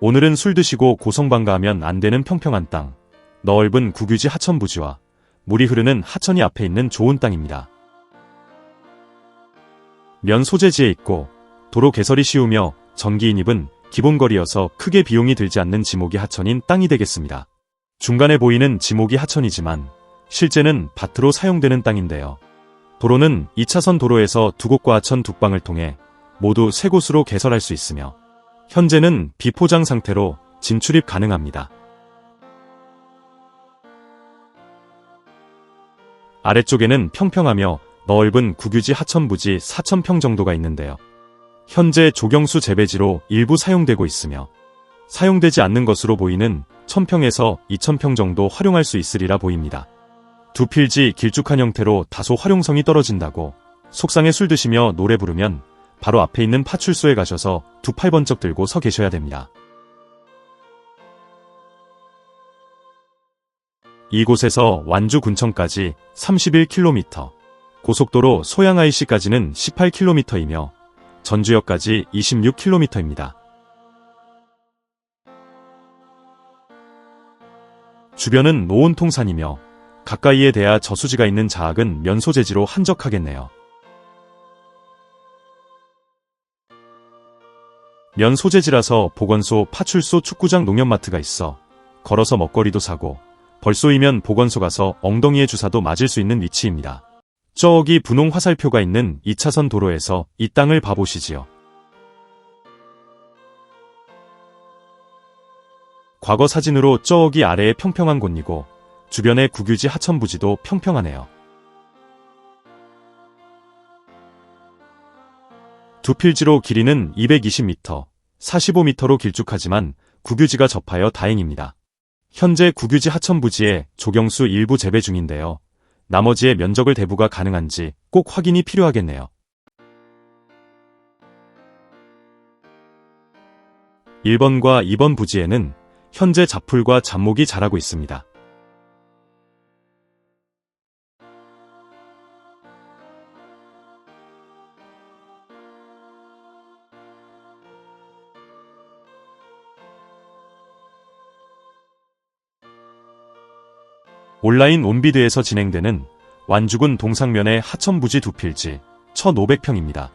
오늘은 술 드시고 고성방가 하면 안 되는 평평한 땅, 넓은 국유지 하천 부지와 물이 흐르는 하천이 앞에 있는 좋은 땅입니다. 면 소재지에 있고 도로 개설이 쉬우며 전기 인입은 기본거리여서 크게 비용이 들지 않는 지목이 하천인 땅이 되겠습니다. 중간에 보이는 지목이 하천이지만 실제는 밭으로 사용되는 땅인데요. 도로는 2차선 도로에서 두 곳과 하천 두 방을 통해 모두 세 곳으로 개설할 수 있으며 현재는 비포장 상태로 진출입 가능합니다. 아래쪽에는 평평하며 넓은 국유지 하천부지 4천평 정도가 있는데요. 현재 조경수 재배지로 일부 사용되고 있으며 사용되지 않는 것으로 보이는 1000평에서 2000평 정도 활용할 수 있으리라 보입니다. 두 필지 길쭉한 형태로 다소 활용성이 떨어진다고 속상해 술 드시며 노래 부르면 바로 앞에 있는 파출소에 가셔서 두 팔 번쩍 들고 서 계셔야 됩니다. 이곳에서 완주 군청까지 31km, 고속도로 소양 IC까지는 18km이며 전주역까지 26km입니다. 주변은 노온통산이며 가까이에 대야 저수지가 있는 자악은 면소재지로 한적하겠네요. 면 소재지라서 보건소, 파출소, 축구장, 농협마트가 있어 걸어서 먹거리도 사고 벌쏘이면 보건소 가서 엉덩이에 주사도 맞을 수 있는 위치입니다. 저기 분홍 화살표가 있는 2차선 도로에서 이 땅을 봐보시지요. 과거 사진으로 저기 아래에 평평한 곳이고 주변의 국유지 하천부지도 평평하네요. 두 필지로 길이는 220m, 45m로 길쭉하지만 국유지가 접하여 다행입니다. 현재 국유지 하천 부지에 조경수 일부 재배 중인데요. 나머지의 면적을 대부가 가능한지 꼭 확인이 필요하겠네요. 1번과 2번 부지에는 현재 잡풀과 잡목이 자라고 있습니다. 온라인 온비드에서 진행되는 완주군 동상면의 하천부지 두 필지 1,500평입니다.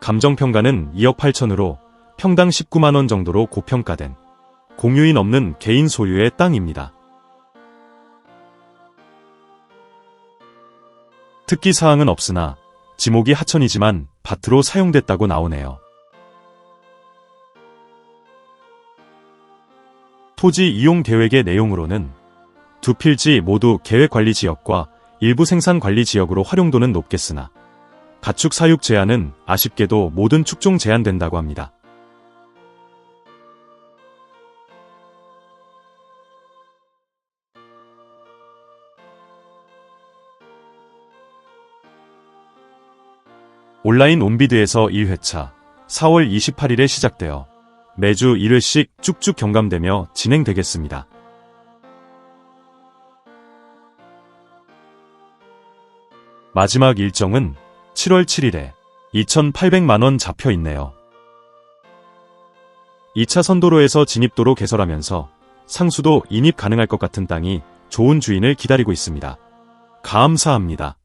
감정평가는 2억 8천으로 평당 19만원 정도로 고평가된 공유인 없는 개인 소유의 땅입니다. 특기 사항은 없으나 지목이 하천이지만 밭으로 사용됐다고 나오네요. 토지 이용 계획의 내용으로는 두 필지 모두 계획관리지역과 일부 생산관리지역으로 활용도는 높겠으나 가축 사육 제한은 아쉽게도 모든 축종 제한된다고 합니다. 온라인 온비드에서 1회차 4월 28일에 시작되어 매주 1회씩 쭉쭉 경감되며 진행되겠습니다. 마지막 일정은 7월 7일에 2,800만원 잡혀 있네요. 2차 선도로에서 진입도로 개설하면서 상수도 인입 가능할 것 같은 땅이 좋은 주인을 기다리고 있습니다. 감사합니다.